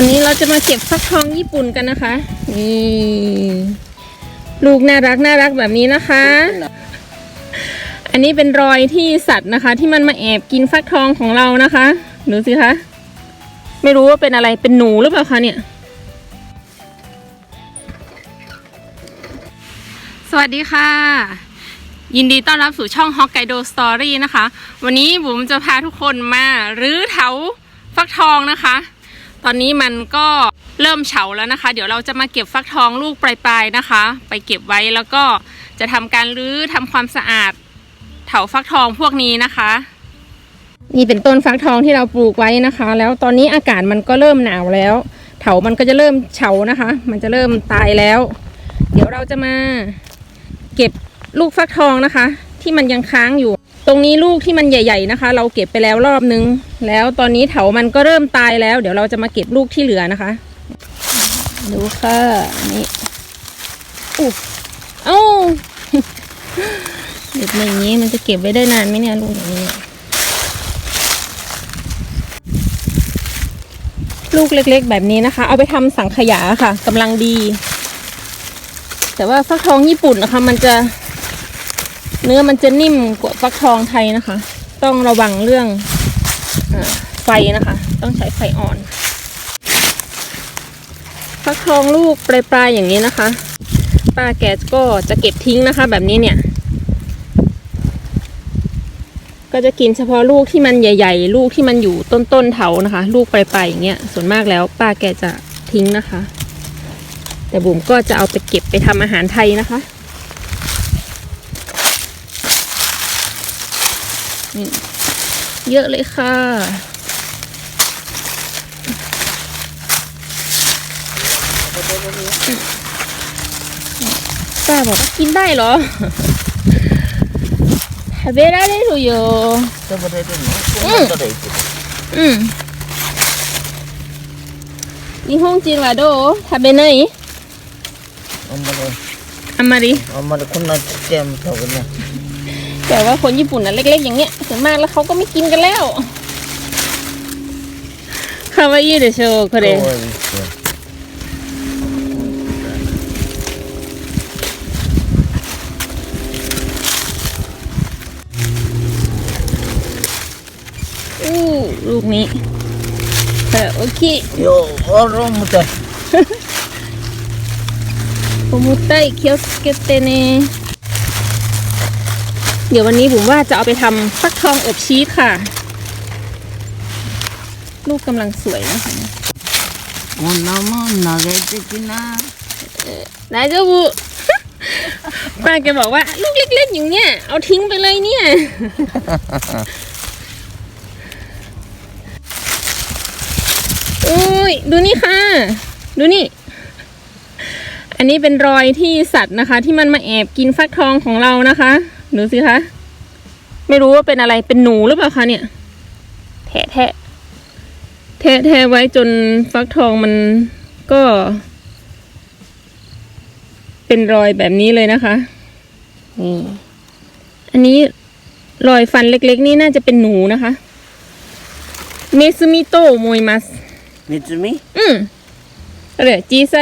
วันนี้เราจะมาเก็บฟักทองญี่ปุ่นกันนะคะนี่ลูกน่ารักน่ารักแบบนี้นะคะ อันนี้เป็นรอยที่สัตว์นะคะ ที่มันมาแอบกินฟักทองของเรานะคะดูสิคะไม่รู้ว่าเป็นอะไรเป็นหนูหรือเปล่าคะเนี่ย สวัสดีค่ะ ยินดีต้อนรับสู่ช่อง Hokkaido Story นะคะ วันนี้บุ๋มจะพาทุกคนมารื้อเถาฟักทองนะคะ ตอนนี้มันก็เริ่มเฉาแล้วนะคะ เดี๋ยวเราจะมาเก็บฟักทองลูกปลายๆนะคะ ไปเก็บไว้แล้วก็จะทำการรื้อทำความสะอาดเถาฟักทองพวกนี้นะคะ นี่เป็นต้นฟักทองที่เราปลูกไว้นะคะ แล้วตอนนี้อากาศมันก็เริ่มหนาวแล้ว เถามันก็จะเริ่มเฉานะคะ มันจะเริ่มตายแล้ว เดี๋ยวเราจะมาเก็บลูกฟักทองนะคะ ที่มันยังค้างอยู่ ตรงนี้ลูกที่มันใหญ่ๆนะคะ เราเก็บไปแล้วรอบนึง แล้วตอนนี้เถามันก็เริ่มตายแล้ว เดี๋ยวเราจะมาเก็บลูกที่เหลือนะคะ ดูค่ะนี่อู้เอ้าเด็กมาอย่างนี้มันจะเก็บไว้ได้นานไหมเนี่ยลูกอย่างนี้ ลูกเล็กๆแบบนี้นะคะ เอาไปทำสังขยาค่ะกำลังดี แต่ว่าฟักทองญี่ปุ่นนะคะ มันจะ เนื้อมันจะนิ่มกว่าฟักทองไทยนะคะ ต้องระวังเรื่องอไฟนะคะ ต้องใช้ไฟอ่อน ฟักทองลูกปลายๆอย่างนี้นะคะ ป้าแกก็จะเก็บทิ้งนะคะ แบบนี้เนี่ย ก็จะกินเฉพาะลูกที่มันใหญ่ ๆ ลูกที่มันอยู่ต้นๆเถานะคะ ลูกปลายๆอย่างเงี้ยส่วนมากแล้ว ป้าแกจะทิ้งนะคะ แต่บุ๋มก็จะเอาไปเก็บไปทำอาหารไทยนะคะ นี่เยอะเลยค่ะ ป้าบอกว่ากินได้เหรอ 食べられるよ食べれるのこんなからいけるうん。日本人はどう食べないあんまりあんまり。あんまりこんなちっちゃいの食べない แต่ว่าคนญี่ปุ่นนะเล็ก ๆ อย่างเงี้ยส่วนมากแล้วเขาก็ไม่กินกันแล้วคาวาอิเดโชโคเร อู้ลูกนี้แต่โอเค โยโอโรมุตะโอมุตะเคียวสเกตเตเน เดี๋ยววันนี้ผมว่าจะเอาไปทำฟักทองอบชีสค่ะ ลูกกำลังสวยนะคะ こんなもん投げてきな นายเจ้าบุ ป้าแกบอกว่า ลูกเล็กๆอย่างเนี้ยเอาทิ้งไปเลยเนี่ย โอ้ย ดูนี่ค่ะ ดูนี่ อันนี้เป็นรอยที่สัตว์นะคะ ที่มันมาแอบกินฟักทองของเรานะคะ ดูสิคะ ไม่รู้ว่าเป็นอะไร เป็นหนูหรือเปล่าคะเนี่ย แทะแทะแทะแทะไว้จนฟักทองมันก็ เป็นรอยแบบนี้เลยนะคะนี่อันนี้รอยฟันเล็กๆ นี่น่าจะเป็นหนูนะคะเมซุมิโตะโมยมัส ネズミ อืมอะไรจีไซ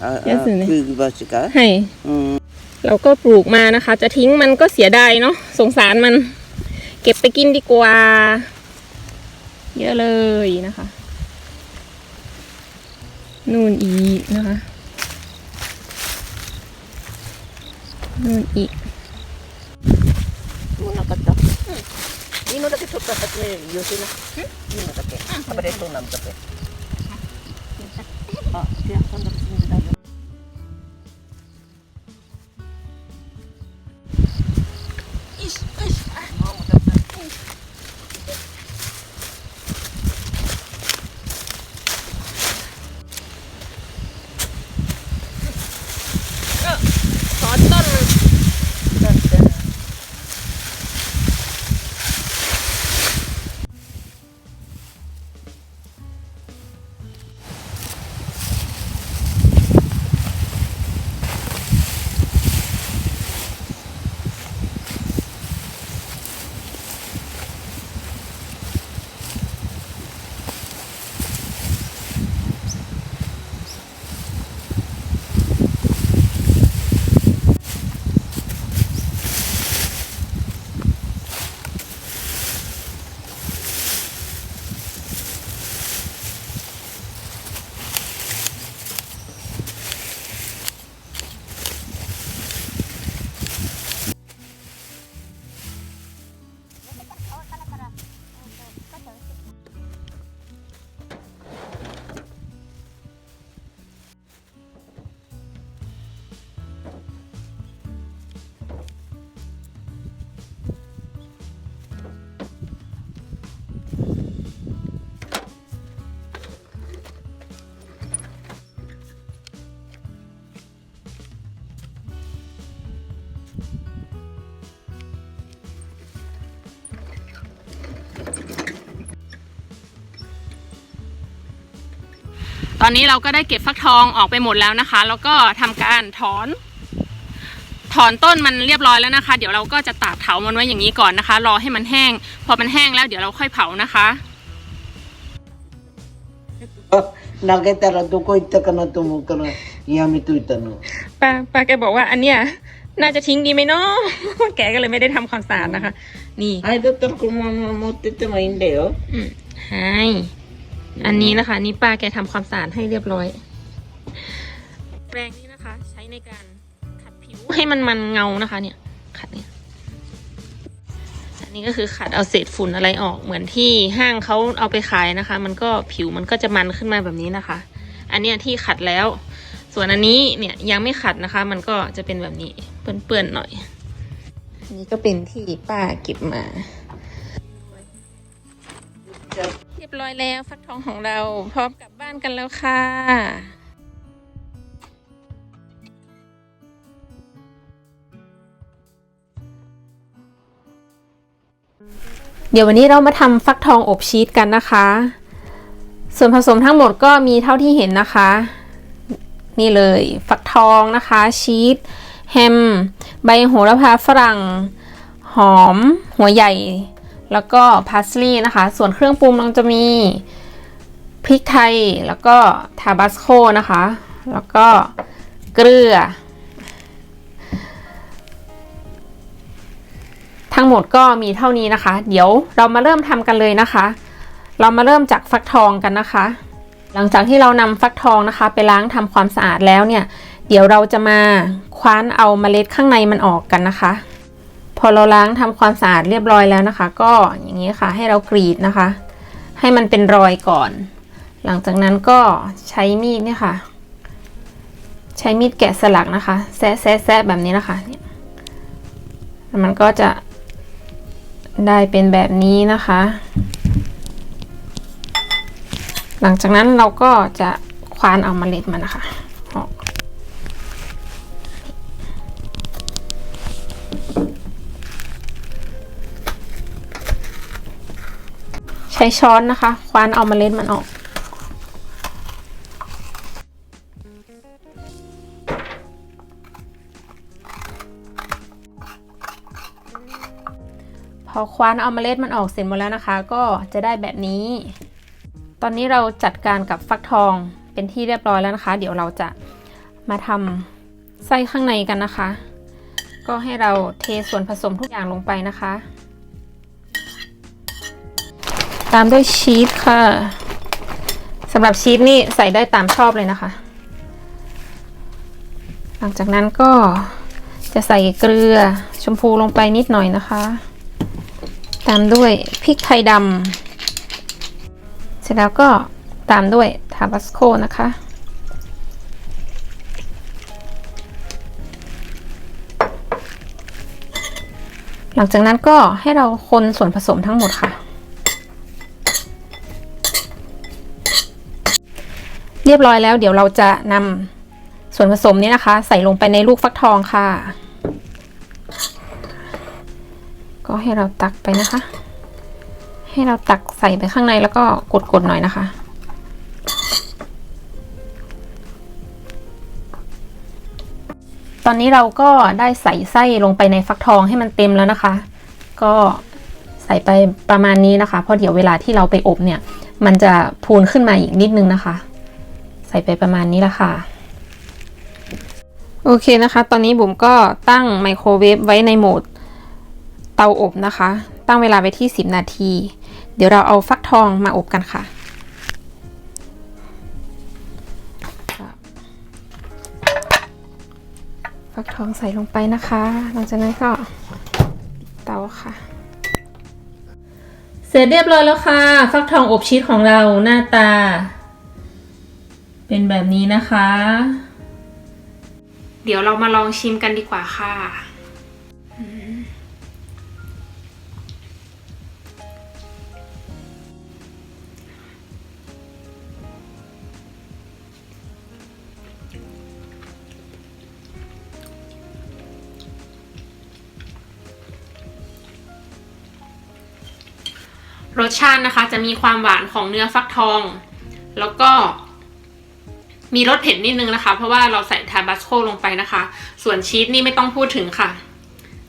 ああやつね食いばしか ให้ うん เราก็ปลูกมานะคะ จะทิ้งมันก็เสียดายเนาะสงสารมัน เก็บไปกินดีกว่า เยอะเลยนะคะ นู่นอีกนะคะ นู่นอีก もうなかったいいのだけちょっと始めるよしないいのだけ食べれそうなのだけあいやそんな ตอนนี้เราก็ได้เก็บฟักทองออกไปหมดแล้วนะคะ แล้วก็ทำการถอน ถอนต้นมันเรียบร้อยแล้วนะคะ เดี๋ยวเราก็จะตากเถามันไว้อย่างนี้ก่อนนะคะ รอให้มันแห้ง พอมันแห้งแล้วเดี๋ยวเราค่อยเผานะคะ นาแกแต่ละตัวก็อิตกันนตัวมุกนะยามิตุยตันป้าป้าแกบอกว่าอันเนี้ยน่าจะทิ้งดีไหมเนาะแกก็เลยไม่ได้ทำความสะอาดนะคะ นี่ไอ้ตัตัวคุณมามามติดตัวมาอินเดียวอืมใช่ อันนี้นะคะนี่ป้าแกทำความสะอาดให้เรียบร้อย แปรงนี้นะคะ ใช้ในการขัดผิวให้มันมันเงานะคะ เนี่ย ขัดเนี่ยอันนี้ก็คือขัดเอาเศษฝุ่นอะไรออกเหมือนที่ห้างเขาเอาไปขายนะคะ มันก็ผิวมันก็จะมันขึ้นมาแบบนี้นะคะ อันเนี้ยที่ขัดแล้ว ส่วนอันนี้เนี่ยยังไม่ขัดนะคะ มันก็จะเป็นแบบนี้เปื้อนๆหน่อยอันนี้ก็เป็นที่ป้าเก็บมาเร้อยแล้วฟักทองของเราพร้อมกลับบ้านกันแล้วค่ะเดี๋ยววันนี้เรามาทำฟักทองอบชีสกันนะคะ ส่วนผสมทั้งหมดก็มีเท่าที่เห็นนะคะ นี่เลยฟักทองนะคะ ชีสแฮม ใบโหระพาฝรั่ง หอม หัวใหญ่ แล้วก็พาสลีย์นะคะ ส่วนเครื่องปรุงมันจะมีพริกไทย แล้วก็ทาบาสโคนะคะ แล้วก็เกลือ ทั้งหมดก็มีเท่านี้นะคะ เดี๋ยวเรามาเริ่มทำกันเลยนะคะ เรามาเริ่มจากฟักทองกันนะคะ หลังจากที่เรานำฟักทองนะคะ ไปล้างทำความสะอาดแล้วเนี่ย เดี๋ยวเราจะมาคว้านเอาเมล็ดข้างในมันออกกันนะคะ อเราล้างทำความสะอาดเรียบร้อยแล้วนะคะ ก็อย่างนี้ค่ะให้เรากรีดนะคะ ให้มันเป็นรอยก่อน หลังจากนั้นก็ใช้มีดเนี่ยค่ะ ใช้มีดแกะสลักนะคะ แซะแซะแซะแบบนี้นะคะเนี่ยมันก็จะได้เป็นแบบนี้นะคะ หลังจากนั้นเราก็จะควานเอาเมล็ดมันนะคะ ช้ช้อนนะคะ ควานเอามาเล็ดมันออกพอควานเอาเมล็ดมันออกเสร็จหมดแล้วนะคะ ก็จะได้แบบนี้ ตอนนี้เราจัดการกับฟักทองเป็นที่เรียบร้อยแล้วนะคะ เดี๋ยวเราจะมาทำไส้ข้างในกันนะคะ ก็ให้เราเทส่วนผสมทุกอย่างลงไปนะคะ ตามด้วยชีสค่ะสำหรับชีสนี่ใส่ได้ตามชอบเลยนะคะ หลังจากนั้นก็จะใส่เกลือชมพูลงไปนิดหน่อยนะคะ ตามด้วยพริกไทยดำเสร็จแล้วก็ตามด้วยทาบาสโคนะคะ หลังจากนั้นก็ให้เราคนส่วนผสมทั้งหมดค่ะ เรียบร้อยแล้วเดี๋ยวเราจะนำส่วนผสมนี้นะคะ ใส่ลงไปในลูกฟักทองค่ะ ก็ให้เราตักไปนะคะ ให้เราตักใส่ไปข้างในแล้วก็กดๆหน่อยนะคะตอนนี้เราก็ได้ใส่ไส้ลงไปในฟักทองให้มันเต็มแล้วนะคะ ก็ใส่ไปประมาณนี้นะคะ เพราะเดี๋ยวเวลาที่เราไปอบเนี่ย มันจะพูนขึ้นมาอีกนิดนึงนะคะ ส่ไปประมาณนี้ละค่ะ โอเคนะคะ ตอนนี้บุ๋มก็ตั้งไมโครเวฟไว้ในโหมดเตาอบนะคะ ตั้งเวลาไว้ที่ 10 นาที เดี๋ยวเราเอาฟักทองมาอบกันค่ะฟักทองใส่ลงไปนะคะ หลังจากนั้นก็ปิดเตาค่ะ เสร็จเรียบร้อยแล้วค่ะ ฟักทองอบชีสของเราหน้าตา เป็นแบบนี้นะคะ เดี๋ยวเรามาลองชิมกันดีกว่าค่ะรสชาตินะคะจะมีความหวานของเนื้อฟักทอง แล้วก็ มีรสเผ็ดนิดนึงนะคะ เพราะว่าเราใส่ทาบาสโคลงไปนะคะ ส่วนชีสนี่ไม่ต้องพูดถึงค่ะ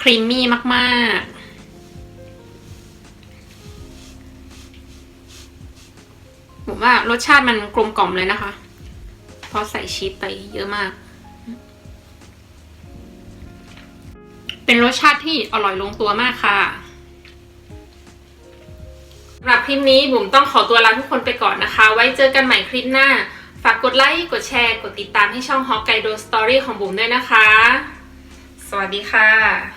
ครีมมี่มากๆผมว่ารสชาติมันกลมกล่อมเลยนะคะ เพราะใส่ชีสไปเยอะมาก เป็นรสชาติที่อร่อยลงตัวมากค่ะสำหรับคลิปนี้บุ๋มต้องขอตัวลาทุกคนไปก่อนนะคะ ไว้เจอกันใหม่คลิปหน้า ฝากกดไลค์ กดแชร์ กดติดตามให้ช่องฮอกไกโดสตอรี่ของบุ๋มด้วยนะคะ สวัสดีค่ะ